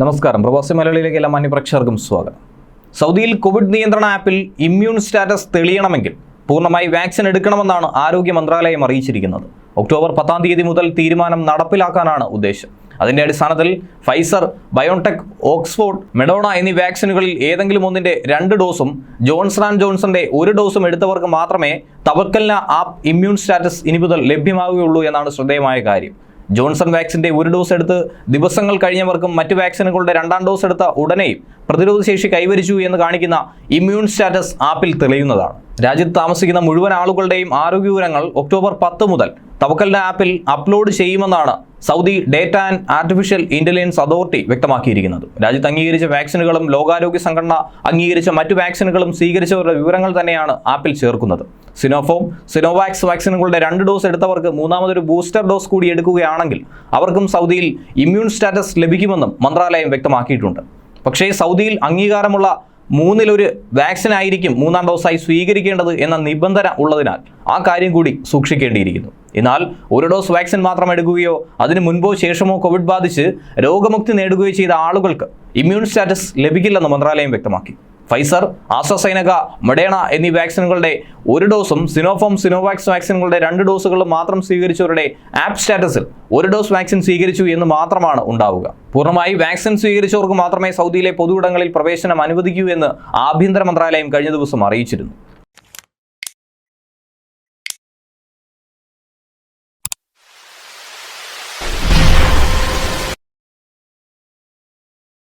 നമസ്കാരം. പ്രവാസി മലയാളിയിലേക്ക് എല്ലാ മാന്യപ്രേക്ഷകർക്കും സ്വാഗതം. സൗദിയിൽ കോവിഡ് നിയന്ത്രണ ആപ്പിൽ ഇമ്മ്യൂൺ സ്റ്റാറ്റസ് തെളിയണമെങ്കിൽ പൂർണമായി വാക്സിൻ എടുക്കണമെന്നാണ് ആരോഗ്യ മന്ത്രാലയം അറിയിച്ചിരിക്കുന്നത്. ഒക്ടോബർ പത്താം തീയതി മുതൽ തീരുമാനം നടപ്പിലാക്കാനാണ് ഉദ്ദേശം. അതിന്റെ അടിസ്ഥാനത്തിൽ ഫൈസർ ബയോടെക് ഓക്സ്ഫോർഡ് മെഡോണ എന്നീ വാക്സിനുകളിൽ ഏതെങ്കിലും ഒന്നിന്റെ രണ്ട് ഡോസും ജോൺസൺ ആൻഡ് ജോൺസന്റെ ഒരു ഡോസും എടുത്തവർക്ക് മാത്രമേ തവക്കലിന ആപ്പ് ഇമ്മ്യൂൺ സ്റ്റാറ്റസ് ഇനി മുതൽ ലഭ്യമാവുകയുള്ളൂ എന്നാണ് ശ്രദ്ധേയമായ കാര്യം. ജോൺസൺ വാക്സിന്റെ ഒരു ഡോസ് എടുത്ത് ദിവസങ്ങൾ കഴിഞ്ഞവർക്കും മറ്റ് വാക്സിനുകളുടെ രണ്ടാം ഡോസ് എടുത്ത ഉടനെയും പ്രതിരോധശേഷി കൈവരിച്ചു എന്ന് കാണിക്കുന്ന ഇമ്മ്യൂൺ സ്റ്റാറ്റസ് ആപ്പിൽ തെളിയുന്നതാണ്. രാജ്യത്ത് താമസിക്കുന്ന മുഴുവൻ ആളുകളുടെയും ആരോഗ്യ വിവരങ്ങൾ ഒക്ടോബർ പത്ത് മുതൽ തവക്കലിന്റെ ആപ്പിൽ അപ്ലോഡ് ചെയ്യുമെന്നാണ് Saudi data and artificial intelligence authority വ്യക്തമാക്കിയിരിക്കുന്നത്. രാജ്യത്ത് അംഗീകരിച്ച വാക്സിനുകളും ലോകാരോഗ്യ സംഘടന അംഗീകരിച്ച മറ്റു വാക്സിനുകളും സ്വീകരിച്ചവരുടെ വിവരങ്ങൾ തന്നെയാണ് ആപ്പിൽ ചേർക്കുന്നത്. സിനോഫോം സിനോവാക്സ് വാക്സിനുകളുടെ രണ്ട് ഡോസ് എടുത്തവർക്ക് മൂന്നാമതൊരു ബൂസ്റ്റർ ഡോസ് കൂടി എടുക്കുകയാണെങ്കിൽ അവർക്കും സൗദിയിൽ ഇമ്മ്യൂൺ സ്റ്റാറ്റസ് ലഭിക്കുമെന്നും മന്ത്രാലയം വ്യക്തമാക്കിയിട്ടുണ്ട്. പക്ഷേ സൗദിയിൽ അംഗീകാരമുള്ള മൂന്നിലൊരു വാക്സിൻ ആയിരിക്കും മൂന്നാം ഡോസായി സ്വീകരിക്കേണ്ടത് എന്ന നിബന്ധന ഉള്ളതിനാൽ ആ കാര്യം കൂടി സൂക്ഷിക്കേണ്ടിയിരിക്കുന്നു. എന്നാൽ ഒരു ഡോസ് വാക്സിൻ മാത്രം എടുക്കുകയോ അതിന് മുൻപോ ശേഷമോ കോവിഡ് ബാധിച്ച് രോഗമുക്തി നേടുകയോ ചെയ്ത ആളുകൾക്ക് ഇമ്മ്യൂൺ സ്റ്റാറ്റസ് ലഭിക്കില്ലെന്ന് മന്ത്രാലയം വ്യക്തമാക്കി. ഫൈസർ ആസ്ട്രസൈനക മൊഡേണ എന്നീ വാക്സിനുകളുടെ ഒരു ഡോസും സിനോഫോം സിനോവാക്സ് വാക്സിനുകളുടെ രണ്ട് ഡോസുകൾ മാത്രം സ്വീകരിച്ചവരുടെ ആപ്പ് സ്റ്റാറ്റസിൽ ഒരു ഡോസ് വാക്സിൻ സ്വീകരിച്ചു എന്ന് മാത്രമാണ് ഉണ്ടാവുക. പൂർണമായി വാക്സിൻ സ്വീകരിച്ചവർക്ക് മാത്രമേ സൗദിയിലെ പൊതുവിടങ്ങളിൽ പ്രവേശനം അനുവദിക്കൂ എന്ന് ആഭ്യന്തര മന്ത്രാലയം കഴിഞ്ഞ ദിവസം അറിയിച്ചിരുന്നു.